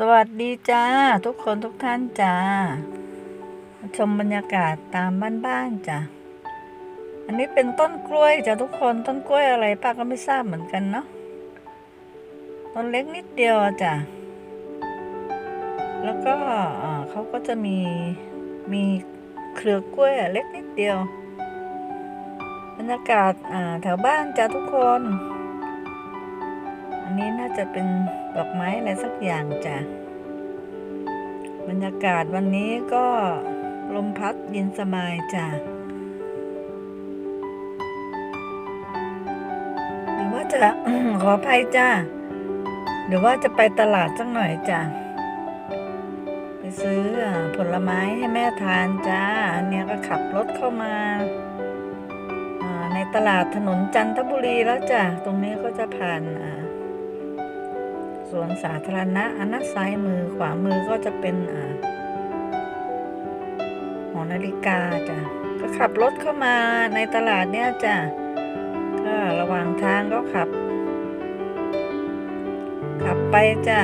สวัสดีจ้า ทุกคนทุกท่านจ้า ชมบรรยากาศตามบ้านๆจ้ะอันนี้เป็นต้นกล้วยจ้ะทุกคนต้นกล้วยอะไรป้าก็ไม่ทราบเหมือนกันเนาะต้นเล็กนิดเดียวจ้ะแล้วก็เขาก็จะมีมีเครือกล้วยเล็กนิดเดียว บรรยากาศแถวบ้านจ้ะทุกคน อันนี้น่าจะเป็นดอกไม้อะไรสักอย่างจ้ะ บรรยากาศวันนี้ก็ลมพัดเย็นสบายจ้ะ หรือว่าจะขออภัยจ้าหรือว่าจะไปตลาดสักหน่อยจ้ะ ไปซื้อผลไม้ให้แม่ทานจ้าอันเนี้ยก็ขับรถเข้ามาอ่าในตลาดถนนจันทบุรีแล้วจ้ะ ตรงนี้ก็จะผ่านอ่า สวนสาธารณะอันนั้นซ้ายมือขวามือก็จะเป็นอหอนาฬิกาจ้ะก็ขับรถเข้ามาในตลาดเนี่ยจ้ะก็ระหว่างทางก็ขับ ขับไปจ้ะ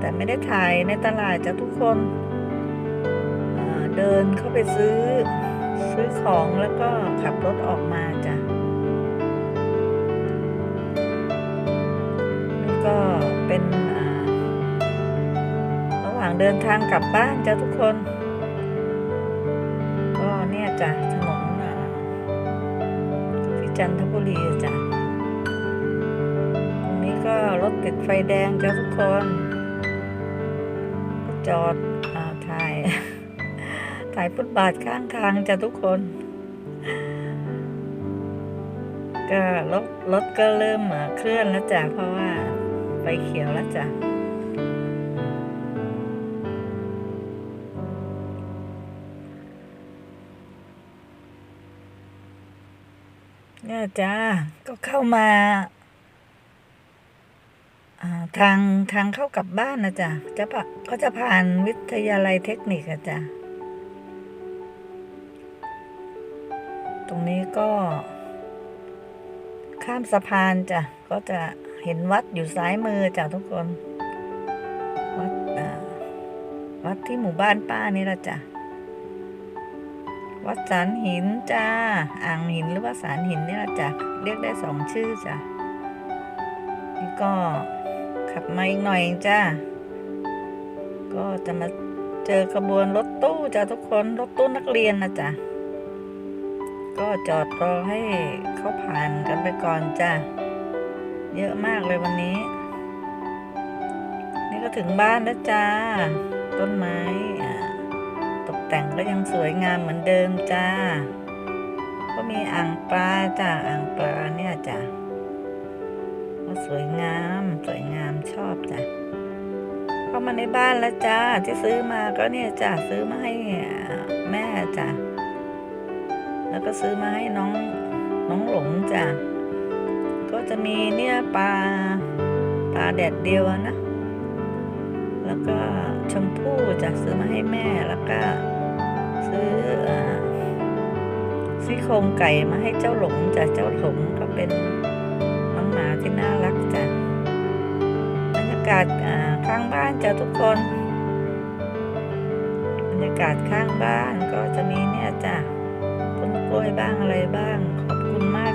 แต่ไม่ได้ถ่ายในตลาดจ้ะทุกคนเดินเข้าไปซื้อซื้อของแล้วก็ขับรถออกมาจ้ะ เป็นระหว่างเดินทางกลับบ้านจ้ะทุกคน ก็เนี่ยจ้ะถนนที่จันทบุรีจ้ะตรงนี้ก็รถติดไฟแดงจ้ะทุกคน จอดอถ่ายถ่ายฟุตบาทข้างทางจ้ะทุกคน ก็รถรถก็เริ่มเคลื่อนแล้วจ้ะเพราะว่า ไฟเขียวแล้วจ้ะเนี่ยจ้าก็เข้ามาทางทางเข้ากลับบ้านนะจ๊ะจะผ่าก็จะผ่านวิทยาลัยเทคนิคอะจ้ะตรงนี้ก็ ข้ามสะพานจ้ะก็จะ เห็นวัดอยู่ซ้ายมือจ้ะทุกคน วัดวัดที่หมู่บ้านป้านี่ละจ้ะ วัดสารหินจ้า อ่างหินหรือว่าสารหินนี่ละจ้ะ เรียกได้สองชื่อจ้ะ นี่ก็ขับมาอีกหน่อยจ้า ก็จะมาเจอขบวนรถตู้จ้ะทุกคน รถตู้นักเรียนนะจ้ะก็จอดรอให้เขาผ่านกันไปก่อนจ้ะ เยอะมากเลยวันนี้ นี่ก็ถึงบ้านแล้วจ้า ต้นไม้ตกแต่งก็ยังสวยงามเหมือนเดิมจ้า ก็มีอ่างปลาจ้าอ่างปลาเนี่ยจ้ะก็สวยงามสวยงามชอบจ้ะเข้ามาในบ้านแล้วจ้าที่ซื้อมาก็เนี่ยจ้าซื้อมาให้แม่จ้ะแล้วก็ซื้อมาให้น้องน้องหลงจ้ะก็ จะมีเนี่ยปลาปลาแดดเดียวนะ แล้วก็ชมพู่จะซื้อมาให้แม่แล้วก็ซื้อซี่โครงไก่มาให้เจ้าหลงจ้ะเจ้าหลงก็เป็นน้องหมาที่น่ารักจ้ะบรรยากาศข้างบ้านจ้ะทุกคนบรรยากาศข้างบ้านก็จะมีเนี่ยจ้ะต้นกล้วยบ้างอะไรบ้างขอบคุณมาก